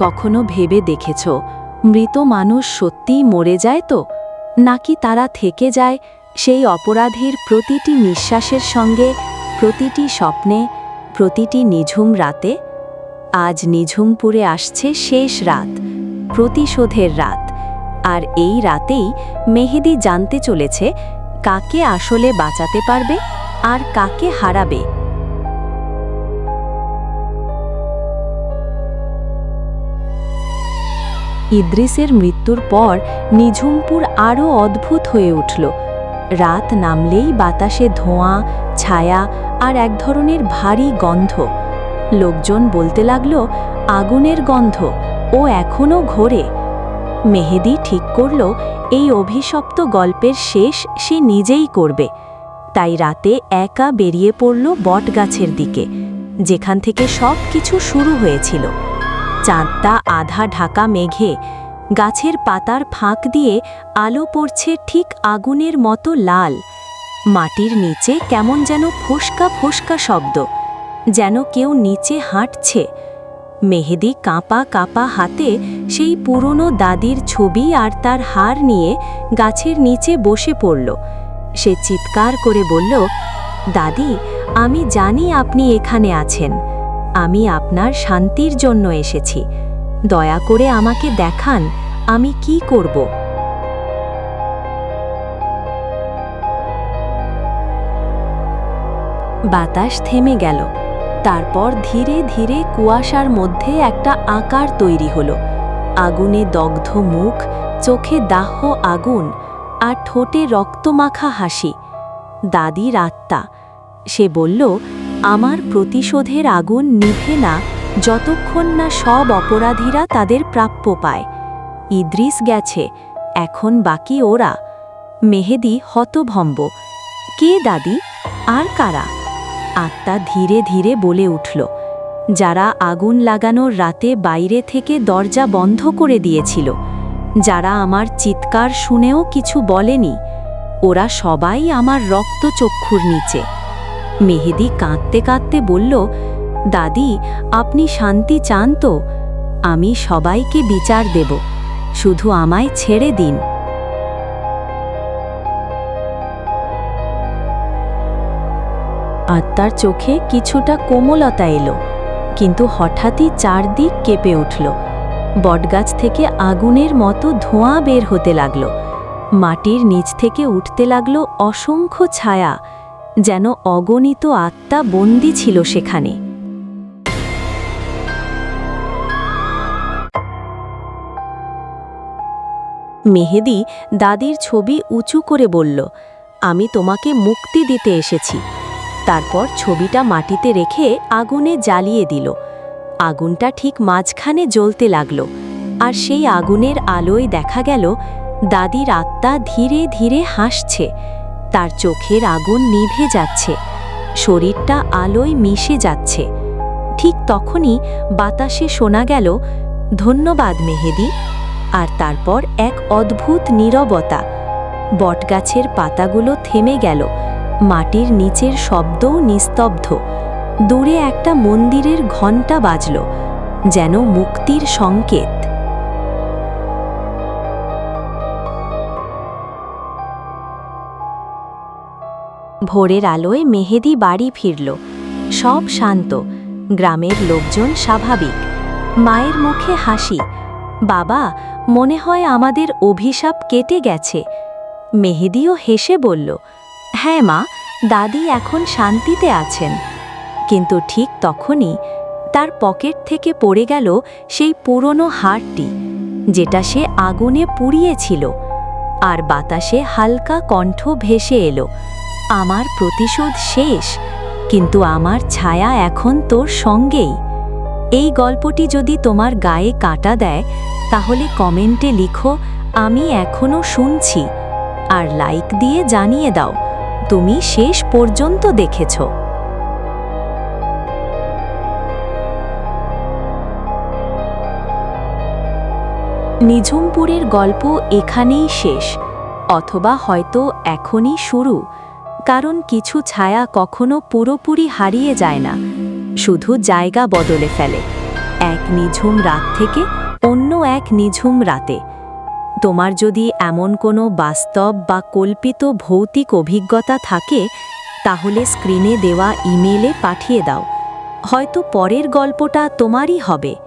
কখনো ভেবে দেখেছ, মৃত মানুষ সত্যিই মরে যায় তো? নাকি তারা থেকে যায় সেই অপরাধীর প্রতিটি নিঃশ্বাসের সঙ্গে, প্রতিটি স্বপ্নে, প্রতিটি নিঝুম রাতে? আজ নিঝুমপুরে আসছে শেষ রাত, প্রতিশোধের রাত। আর এই রাতেই মেহেদি জানতে চলেছে কাকে আসলে বাঁচাতে পারবে আর কাকে হারাবে। ইদ্রিসের মৃত্যুর পর নিঝুমপুর আরও অদ্ভুত হয়ে উঠল। রাত নামলেই বাতাসে ধোঁয়া, ছায়া আর এক ধরনের ভারী গন্ধ। লোকজন বলতে লাগল, আগুনের গন্ধ, ও এখনও ঘোরে। মেহেদি ঠিক করল, এই অভিশপ্ত গল্পের শেষ সে নিজেই করবে। তাই রাতে একা বেরিয়ে পড়ল বটগাছের দিকে, যেখান থেকে সব কিছু শুরু হয়েছিল। চাঁদটা আধা ঢাকা মেঘে, গাছের পাতার ফাঁক দিয়ে আলো পড়ছে ঠিক আগুনের মতো লাল। মাটির নিচে কেমন যেন ফোসকা ফোসকা শব্দ, যেন কেউ নিচে হাঁটছে। মেহেদি কাঁপা কাঁপা হাতে সেই পুরনো দাদির ছবি আর তার হার নিয়ে গাছের নিচে বসে পড়ল। সে চিৎকার করে বলল, দাদি, আমি জানি আপনি এখানে আছেন। আমি আপনার শান্তির জন্য এসেছি। দয়া করে আমাকে দেখান, আমি কি করব। বাতাস থেমে গেল। তারপর ধীরে ধীরে কুয়াশার মধ্যে একটা আকার তৈরি হলো। আগুনে দগ্ধ মুখ, চোখে দাহ আগুন আর ঠোঁটে রক্তমাখা হাসি। দাদির আত্মা, সে বলল আমার প্রতিশোধের আগুন নিভে না, যতক্ষণ না সব অপরাধীরা তাদের প্রাপ্য পায়। ইদ্রিস গেছে, এখন বাকি ওরা। মেহেদি হতভম্ব। কে দাদি? আর কারা? আত্মা ধীরে ধীরে বলে উঠল, যারা আগুন লাগানোর রাতে বাইরে থেকে দরজা বন্ধ করে দিয়েছিল, যারা আমার চিৎকার শুনেও কিছু বলেনি, ওরা সবাই আমার রক্তচক্ষুর নিচে। মেহেদি কাঁদতে কাঁদতে বলল, দাদি, আপনি শান্তি চান তো, আমি সবাইকে বিচার দেব, শুধু আমায় ছেড়ে দিন। আত্মার চোখে কিছুটা কোমলতা এলো, কিন্তু হঠাৎই চারদিক কেঁপে উঠল। বটগাছ থেকে আগুনের মতো ধোঁয়া বের হতে লাগল। মাটির নিচ থেকে উঠতে লাগল অসংখ্য ছায়া। যেন অগণিত আত্মা বন্দি ছিল সেখানে। মেহেদি দাদির ছবি উঁচু করে বলল, আমি তোমাকে মুক্তি দিতে এসেছি। তারপর ছবিটা মাটিতে রেখে আগুনে জ্বালিয়ে দিল। আগুনটা ঠিক মাঝখানে জ্বলতে লাগল, আর সেই আগুনের আলোয় দেখা গেল, দাদির আত্মা ধীরে ধীরে হাসছে। তার চোখের আগুন নিভে যাচ্ছে। শরীরটা আলোয় মিশে যাচ্ছে। ঠিক তখনই বাতাসে শোনা গেল, ধন্যবাদ মেহেদি। আর তারপর এক অদ্ভুত নীরবতা। বটগাছের পাতাগুলো থেমে গেল, মাটির নিচের শব্দও নিস্তব্ধ। দূরে একটা মন্দিরের ঘণ্টা বাজল, যেন মুক্তির সংকেত। ভোরের আলোয় মেহেদি বাড়ি ফিরল। সব শান্ত। গ্রামের লোকজন স্বাভাবিক। মায়ের মুখে হাসি। বাবা, মনে হয় আমাদের অভিশাপ কেটে গেছে। মেহেদিও হেসে বলল হ্যাঁ মা, দাদি এখন শান্তিতে আছেন। কিন্তু ঠিক তখনই তার পকেট থেকে পড়ে গেল সেই পুরনো হারটি, যেটা সে আগুনে পুড়িয়েছিল। আর বাতাসে হালকা কণ্ঠ ভেসে এলো। আমার প্রতিশোধ শেষ, কিন্তু আমার ছায়া এখন তোর সঙ্গেই। এই গল্পটি যদি তোমার গায়ে কাটা দেয়, তাহলে কমেন্টে লিখো, আমি এখনও শুনছি। আর লাইক দিয়ে জানিয়ে দাও, তুমি শেষ পর্যন্ত দেখেছ। নিঝুমপুরের গল্প এখানেই শেষ, অথবা হয়তো এখনই শুরু। কারণ কিছু ছায়া কখনো পুরোপুরি হারিয়ে যায় না। শুধু জায়গা বদলে ফেলে। এক নিঝুম রাত থেকে অন্য এক নিঝুম রাতে। তোমার যদি এমন কোনো বাস্তব বা কল্পিত ভৌতিক অভিজ্ঞতা থাকে, তাহলে স্ক্রিনে দেওয়া ইমেলে পাঠিয়ে দাও। হয়তো পরের গল্পটা তোমারই হবে।